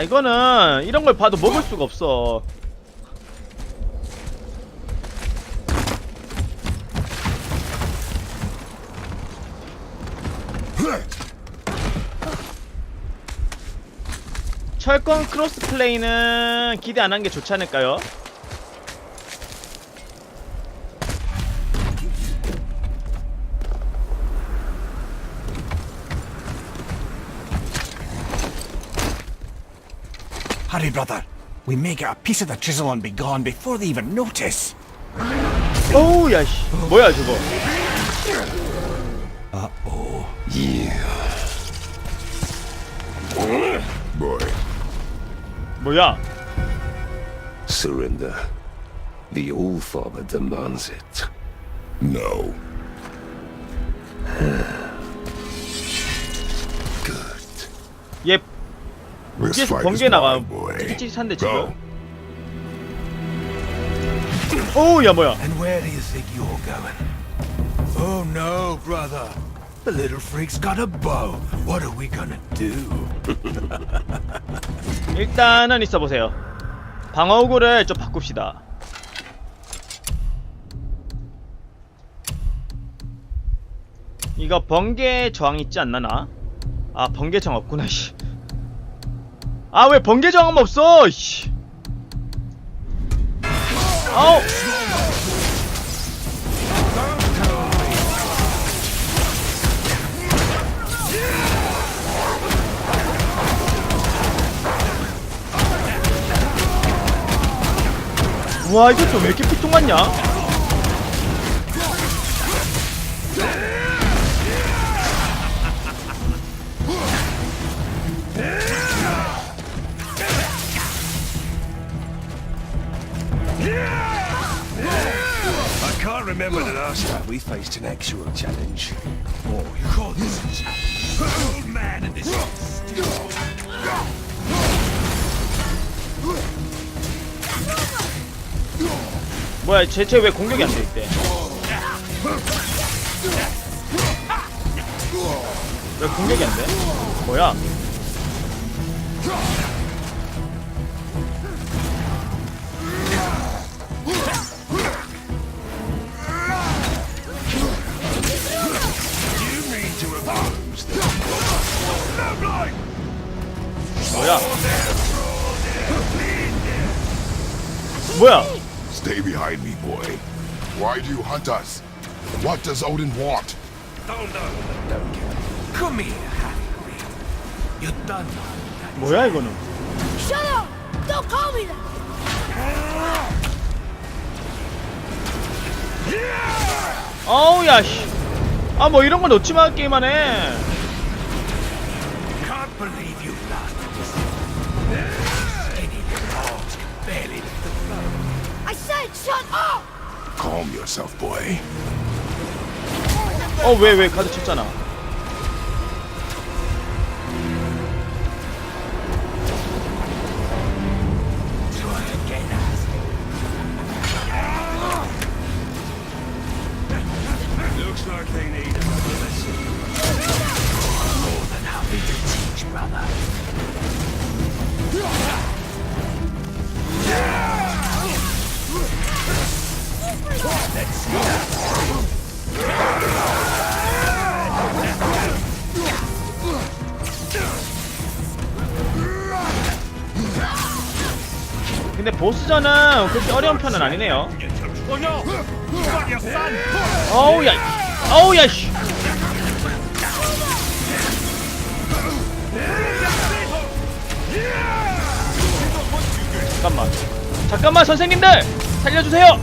아 이거는 이런 걸 봐도 먹을 수가 없어 철권 크로스 플레이는 기대 안 한 게 좋지 않을까요? Hurry, brother. We may get a piece of the chisel and be gone before they even notice. 어우 야씨 뭐야 저거 Boy, 뭐야 Surrender. The All-Father demands it. no. Good. 얘 Is 번개 나가 Go. 지금 어우 야 뭐야 And where do you think you're going? Oh no, brother. The little freak's got a bow. What are we gonna do? 일단은 있어 보세요. 방어구를 좀 바꿉시다. 이거 번개 저항 있지 않나 나? 아 번개 저항 없구나 씨. 아 왜 번개 저항 없어? 씨. 아우. 와 이거 좀 왜 이렇게 피통 같냐? Remember the last time we faced an actual challenge. Oh, you call this a challenge? Old man and this 뭐야 대체 왜 공격이 안돼 있대? 왜 공격이 안 돼? 뭐야? 뭐야? Stay behind me, boy. Why do you hunt us? What does Odin want? Don't, don't, don't care. Come here, Harry Green. You're done now. 뭐야 이거는? Shut up! Don't call me that! 어우 야 씨. 아 뭐 이런 거 놓지 마 게임만 해. Shut up! Calm yourself, boy. 어 왜 왜 가드 쳤잖아. 보스전은 그렇게 어려운 편은 아니네요. Oh! 어우 야. 어우 야 씨. 잠깐만. 잠깐만 선생님들 살려주세요.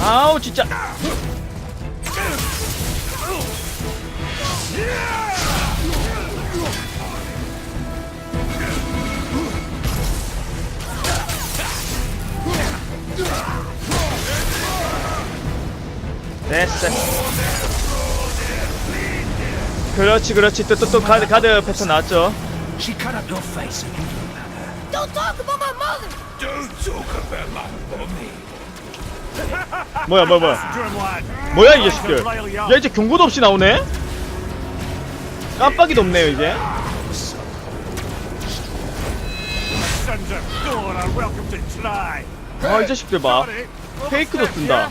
아우 진짜. 됐어. 그렇지 그렇지 또 또또 가드 가드 패턴 나왔죠 She cut up your face again. Don't talk about my mother. Don't talk about my mommy. 뭐야 뭐야 뭐야 뭐야 이 자식들 야 이제 경고도 없이 나오네 깜빡이도 없네요 이제 Sons of God are welcome to try. 아이 자식들 봐 페이크도 쓴다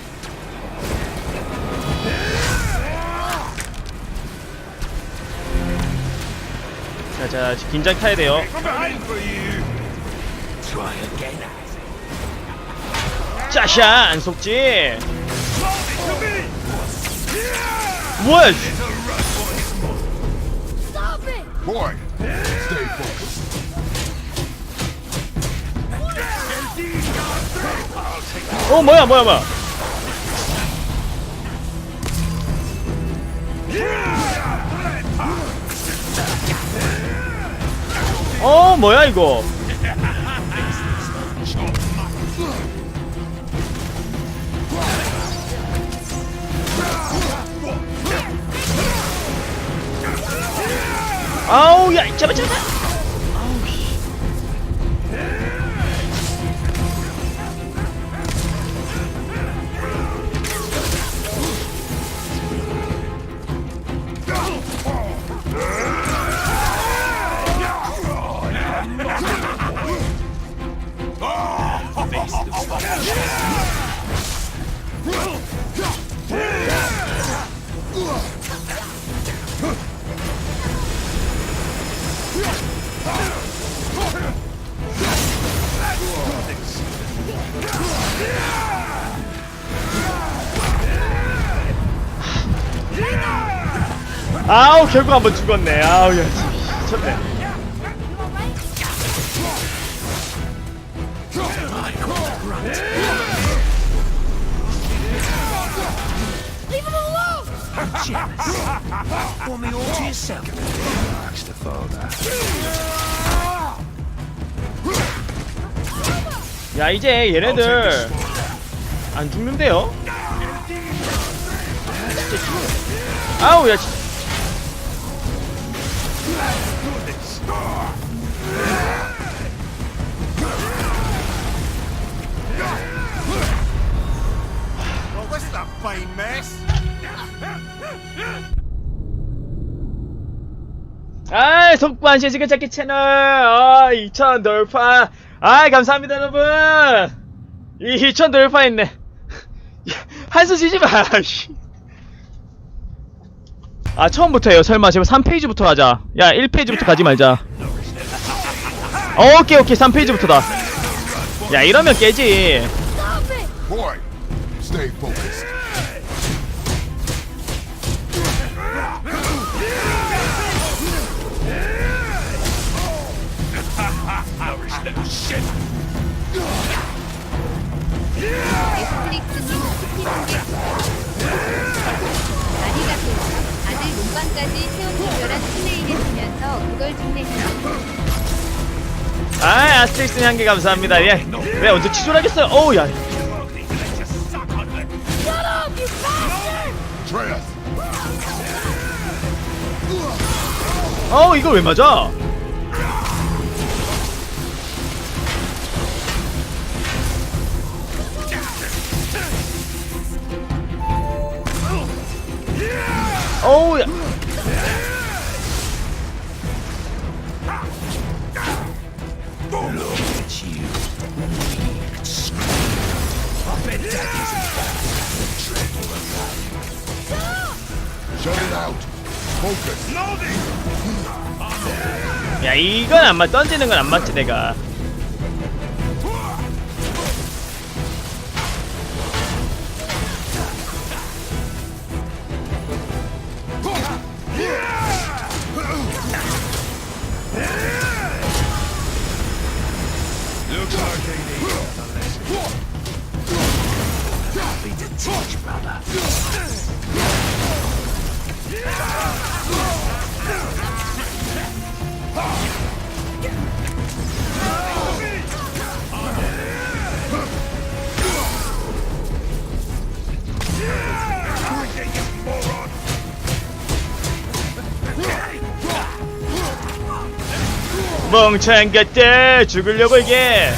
자자 긴장 타야 돼요. 짜샤 안 속지. 뭐야. Boy, stay focused. 어 뭐야 뭐야 뭐야 어 뭐야 이거? 아우 야 잡아 잡아 결국 한번 죽었네 아우 야 미쳤네. 야 이제 얘네들 안 죽는데요? 진짜. 아우 야 진- Well, fine mess. 아 속보안 실시간 찾기 채널. 아 2천 돌파. 아 감사합니다 여러분. 이 2천 돌파했네. 한숨 쉬지 마 씨. 아 처음부터예요. 설마 제발 3페이지부터 하자. 야 1페이지부터 가지 말자. 오케이 오케이. 3페이지부터다. 야 이러면 깨지. 몸빵까지 세운 특별한 플레이를 보면서 그걸 좀 내면 아 아스트릭스 향기 감사합니다. 예. 왜 언제 치졸하겠어요? 어우 야. 어우 이걸 왜 맞아? 어우 야 이건 안 맞, 던지는 건 안 맞지 내가 멍청한 것들 죽으려고 이게!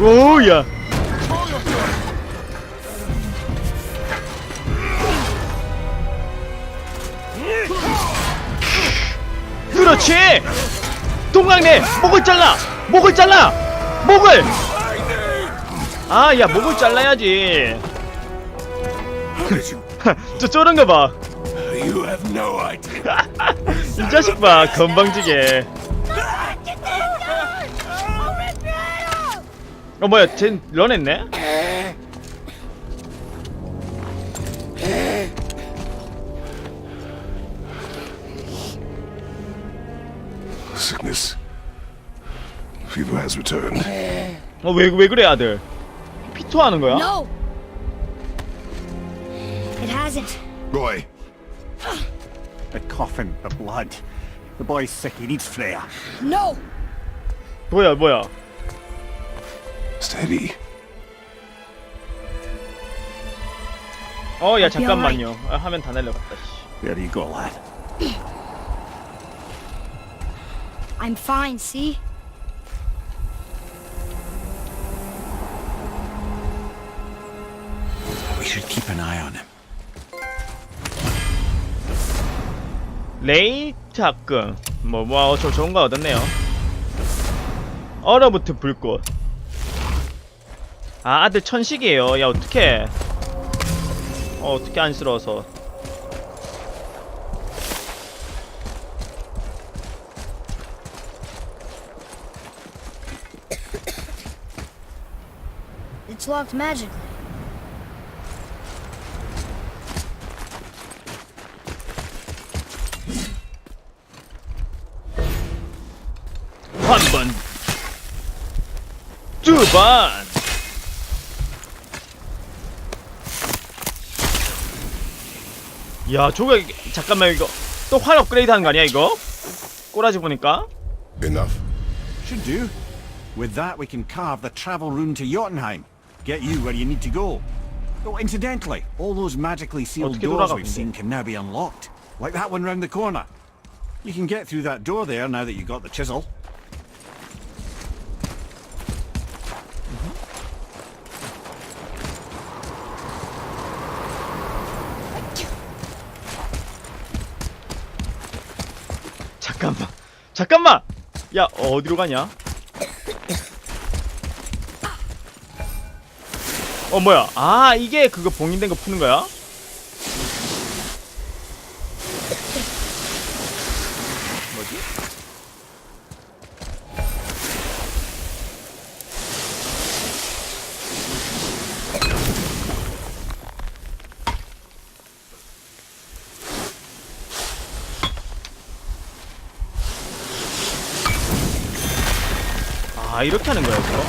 오야 그렇지 동강내 목을 잘라 목을 잘라 목을 아 야 목을 잘라야지 저 쩌는 거봐 You have no idea. 이 자식 봐 건방지게 어 뭐야 쟨 런했네 Sickness. Fever has returned. 어왜 왜 그래 아들 피토하는 거야? No! It hasn't. Roy, The coffin, the blood. The boy's sick, he needs Freya. No! 뭐야 뭐야 steady. 어 야 I'll be 잠깐만요 아, 화면 다 날려갔다 씨. There you go, lad. I'm fine, see? We should keep an eye on him. 레이 작금. 뭐 뭐 저 좋은 거 얻었네요. 얼어붙은 불꽃. 아 아들 천식이에요. 야 어떡해. 어 어떻게 안쓰러워서. It's locked magically. 두 번. 야, 저거 잠깐만 이거 또 활 업그레이드 하는 거 아니야 이거? 꼬라지 보니까. Enough. Should do. With that, we can carve the travel rune to Jotunheim. Get you where you need to go. Oh, incidentally, all those magically sealed 어떻게 doors 돌아가, we've 근데? seen can now be unlocked. Like that one round the corner. You can get through that door there now that you got the chisel. 잠깐만. 야, 어 디로 가냐? 어 뭐야? 아 이게 그거 봉인된 거 푸는 거야? 뭐지? 아 이거?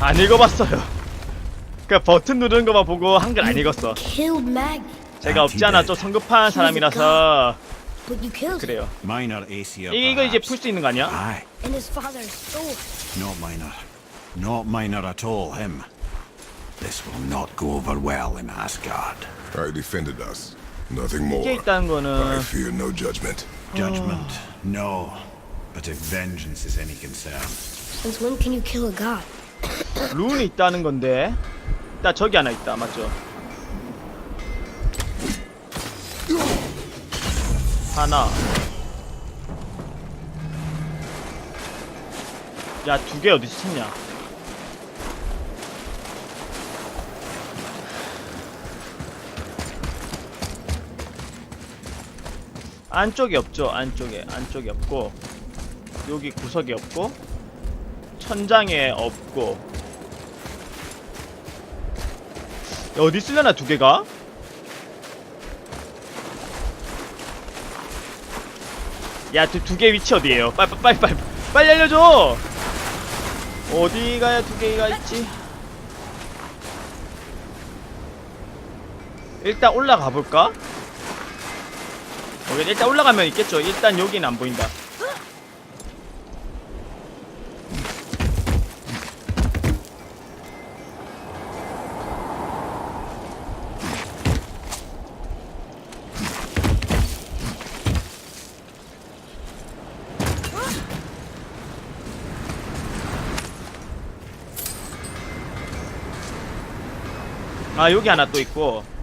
안 읽어봤어요. 그 버튼 누르는 거만 보고 한글 안 읽었어. Killed Magni, 제가 없지 않아 좀 성급한 사람이라서 but you killed him. 그래요. Minor Aesir. 이거 이제 perhaps. 풀수 있는 거 아니야? Aye, And his father's sword. not minor. Not minor at all, him. This will not go over well in Asgard. I defended us. Nothing more. 이게 있다는 I 거는 fear no judgment. Judgment, no. But if vengeance is any concern, Since when can you kill a god? 룬이 있다는 건데. 나 저기 하나 있다 맞죠? 하나. 야 두 개 어디서 찾냐? 안쪽에 없죠 안쪽에 안쪽에 없고 여기 구석에 없고 천장에 없고 야, 어디 쓰려나 두 개가? 야, 두두개 위치 어디에요? 빨리 빨리 빨리 빨리 알려줘. 어디 가야 두 개가 있지? 일단 올라가 볼까? 여기 일단 올라가면 있겠죠. 일단 여기는 안 보인다. 아 여기 하나 또 있고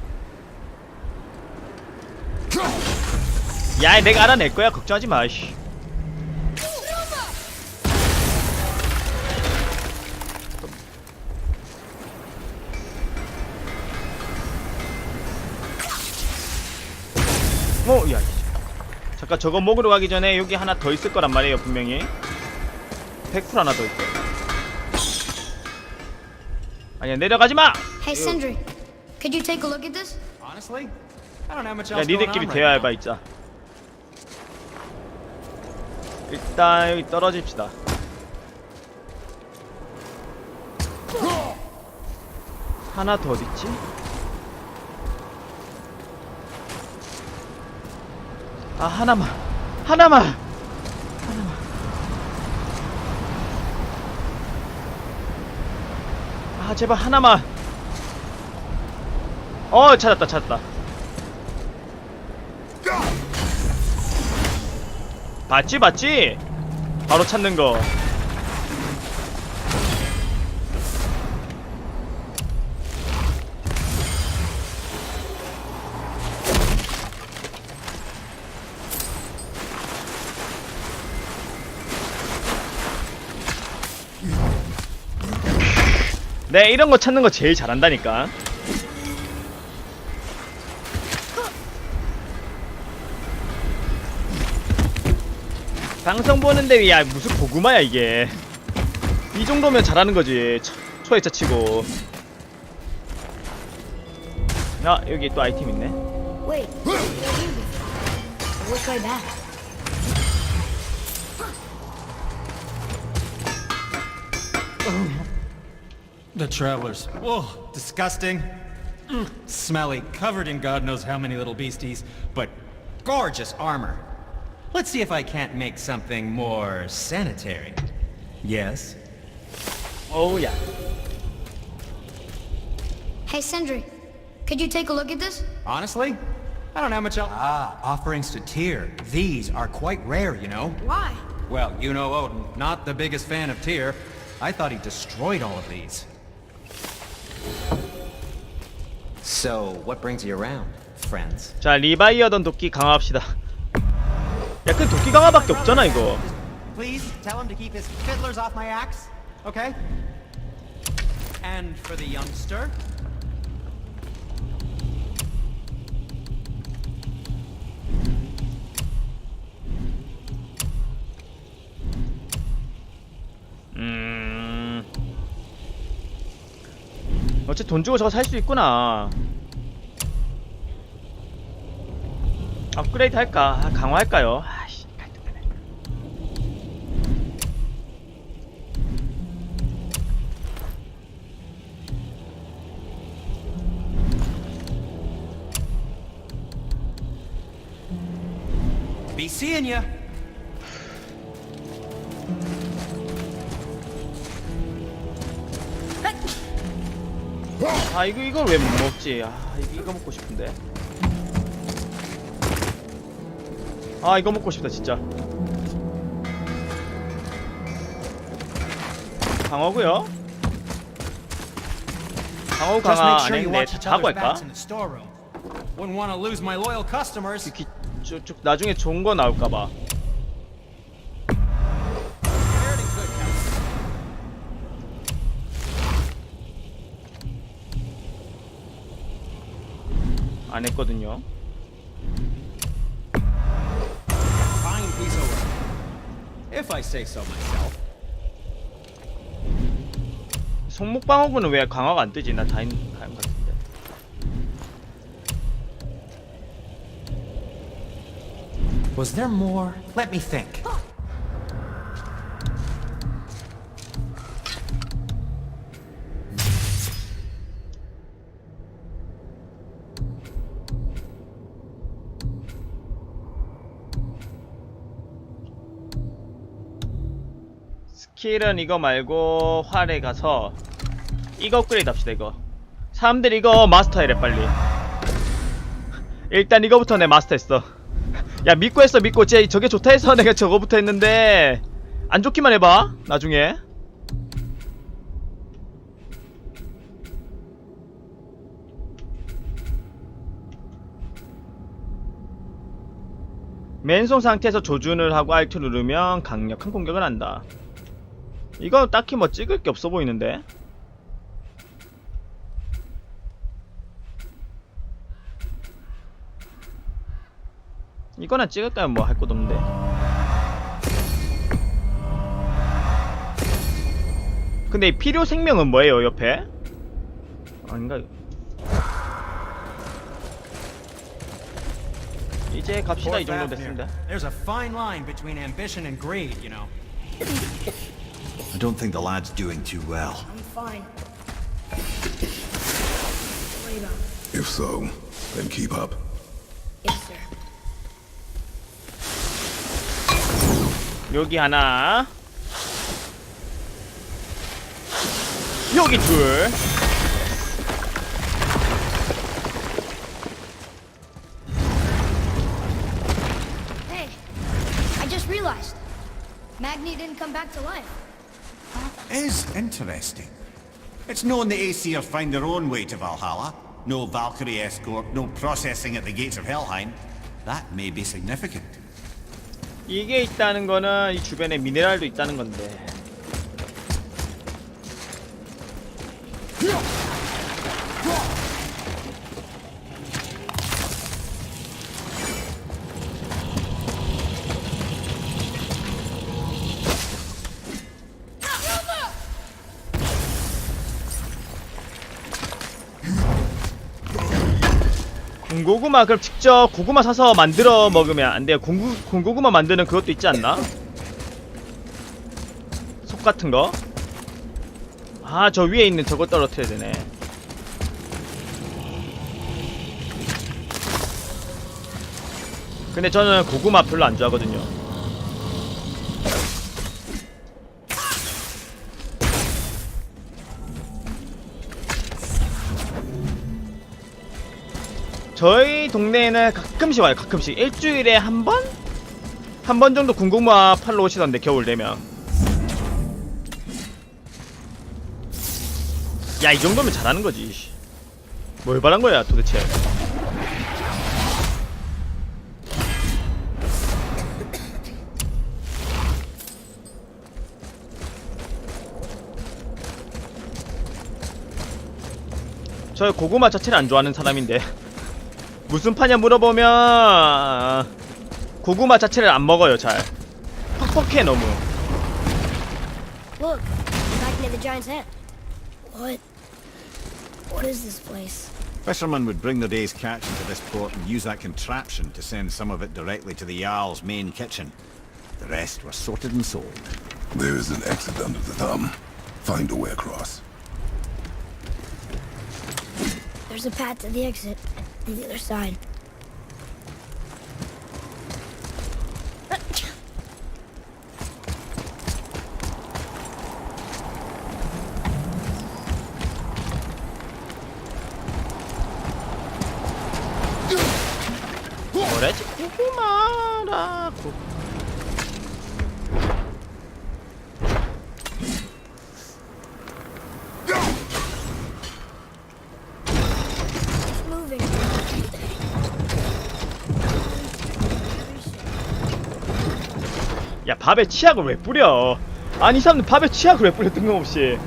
야 내가 알아낼 거야 걱정하지 마 씨. 어, 야, 씨. 잠깐 저거 먹으러 가기 전에 여기 하나 더 있을 거란 말이에요, 분명히. 100% 하나 더 있어. 아니야, 내려가지 마! Hey, Sindri, could you take a look at this? Honestly, I don't have much 야, else going 니들끼리 right 대화해봐. 있자. 일단 여기 떨어집시다. 하나 더 어딨지? 아, 하나만. 하나만! 하나만. 아, 제발 하나만. 어, 찾았다, 찾았다. 봤지, 봤지? 바로 찾는 거. 네, 이런 거 찾는 거 제일 잘한다니까. 방송 보는데 야 무슨 고구마야 이게 이 정도면 잘하는 거지 초, 초회차 치고 야 여기 또 아이템 있네? The travelers. Whoa, disgusting. Mm, Smelly, covered in God knows how many little beasties, but gorgeous armor. Let's see if I can't make something more sanitary. Yes? 어우야 Hey, Sindri, could you take a look at this? Honestly, I don't have much else. Ah, offerings to Tyr. These are quite rare, you know. Why? Well, you know Odin, not the biggest fan of Tyr. I thought he destroyed all of these. So, what brings you around, friends? 자 리바이어던 도끼 강화합시다 야그 도끼 강화밖에 없잖아 이거 Please tell him to keep his fiddlers off my axe, okay? And for the youngster? 음 어째 돈 주고 저거 살 수 있구나 업그레이드 할까 아, 강화할까요 아씨 갈등되네 Be seeing ya. 아 이거 이걸 왜 못 먹지? 아 이거, 이거 먹고 싶은데. 아 이거 먹고 싶다 진짜. 강어 Just 강화 watch each 자고 할까? 기, 쭉쭉 나중에 좋은 거 나올까봐. 안 했거든요. If I say so myself. 손목 방어구는 왜 강화가 안 뜨지? 나 다인 가임 같은데. Was there more? Let me think. 스킬은 이거 말고 활에 가서 이거 업그레이드 합시다 이거. 사람들 이거 마스터해래 빨리. 일단 이거부터 내 마스터했어. 야 믿고 했어 믿고. 쟤 저게 좋다 해서 내가 저거부터 했는데 안 좋기만 해봐 나중에. 맨손 상태에서 조준을 하고 알트 누르면 강력한 공격을 한다. 이거 딱히 뭐 찍을 게 없어 보이는데? 이거나 찍을까요? 뭐할 것도 없는데. 근데 이 필요 생명은 뭐예요, 옆에? 아닌가? 이제 갑시다 이 정도 됐습니다. There's a fine line between ambition and greed, you know. I don't think the lad's doing too well. I'm fine. Worry about it. If so, then keep up. Yes, sir. 여기 하나 여기 둘 Hey, I just realized. Magni didn't come back to life. Is interesting. It's known the Aesir find their own way to Valhalla. No Valkyrie escort, no processing at the gates of Helheim. That may be significant. 이게 있다는 거는 이 주변에 미네랄도 있다는 건데 군고구마 그럼 직접 고구마 사서 만들어 먹으면 안 돼요. 군고, 군고구마 만드는 그것도 있지 않나? 속 같은 거? 아, 저 위에 있는 저거 떨어뜨려야 되네. 근데 저는 고구마 별로 안 좋아하거든요. 저희 동네에는 가끔씩 와요. 가끔씩. 일주일에 한 번? 한 번 정도 군고구마 팔러 오시던데 겨울 되면. 야 이 정도면 잘하는 거지 씨. 뭘 바란 거야 도대체. 저 고구마 자체를 안 좋아하는 사람인데 무슨 파냐 물어보면 고구마 자체를 안 먹어요 잘 퍽퍽해 너무 Look, back near the giant's head. What? What is this place? Fishermen would bring their day's catch into this port and use that contraption to send some of it directly to the Jarl's main kitchen. The rest were sorted and sold. There is an exit under the thumb. Find a way across. There's a path to the exit on the other side. 밥에 치약을 왜 뿌려? 아니 이 사람들 밥에 치약을 왜 뿌려 뜬금없이.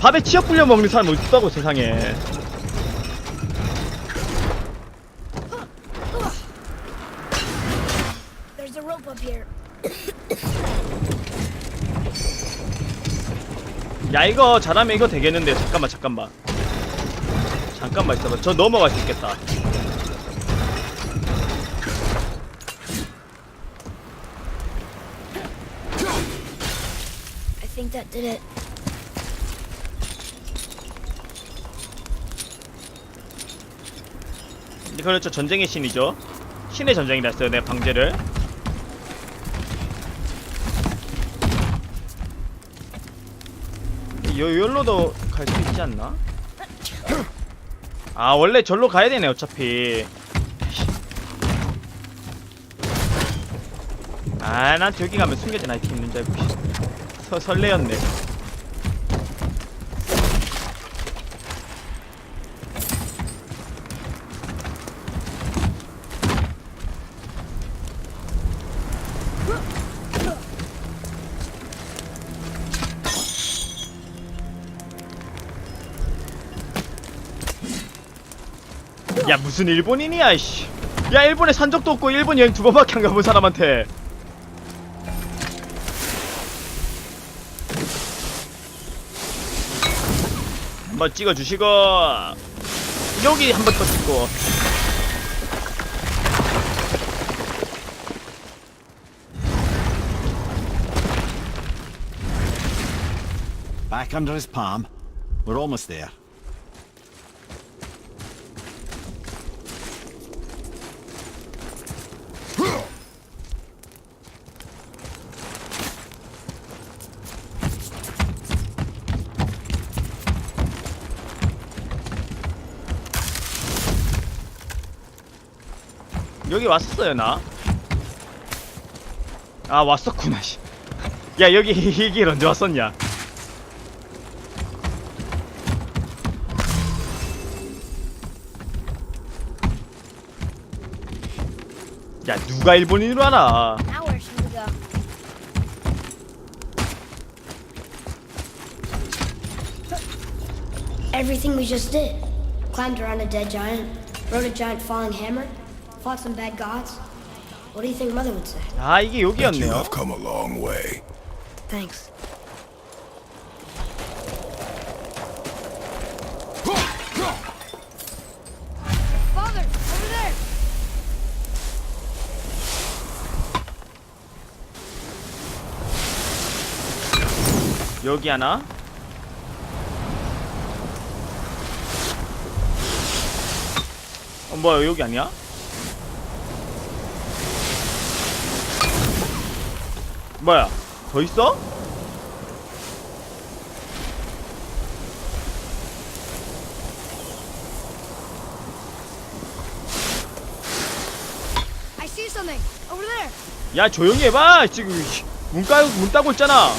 밥에 치약 뿌려 먹는 사람 어디 있다고 세상에. 야 이거 잘하면 이거 되겠는데. 잠깐만 잠깐만 잠깐만 있어봐 저 넘어갈 수 있겠다 I think that did it. 그렇죠 전쟁의 신이죠 신의 전쟁이라 했어요 내 방제를 요, 요로도 갈 수 있지 않나? 아 원래 절로 가야 되네 어차피 아난 저기 가면 숨겨진 아이템 있는 줄 알고 씨. 서, 설레였네 무슨 일본인이야 이씨 야 일본에 산 적도 없고 일본 여행 두 번밖에 안 가본 사람한테 한번 찍어주시고 여기 한 번 더 찍고 Back under his palm. We're almost there. 여기 왔었어요 나? 아 왔었구나 씨. 야 여기 이 길 언제 왔었냐 야 누가 일본인으로 하나 Now where should we go? Everything we just did. Climbed around a dead giant, rode a giant falling hammer, fought some bad gods. What do you think Mother would say? 아 이게 You 여기였네요 have come a long way. Thanks. Father, over there! 여기 하나 어 뭐야 여기 아니야? 뭐야 더 있어? I see something! Over there! 야 조용히 해봐 지금 문 까고 문 따고 있잖아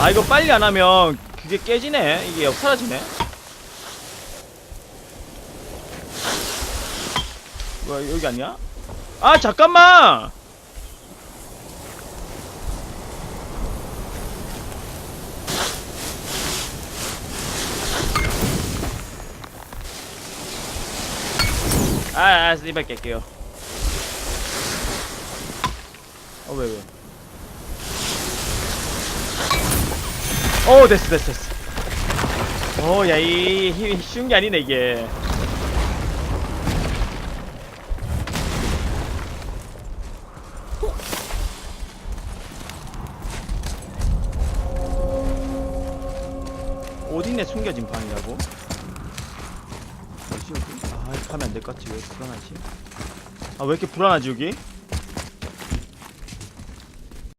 아 이거 빨리 안 하면 그게 깨지네 이게 사라지네 뭐야 여기 아니야? 아 잠깐만 아, 아, 이발 깰게요. 어, 왜, 왜? 어, 됐어, 됐어, 됐어. 어, 야, 이, 쉬운 게 아니네, 이게. 불안하지? 아, 왜 이렇게 불안하지, 여기?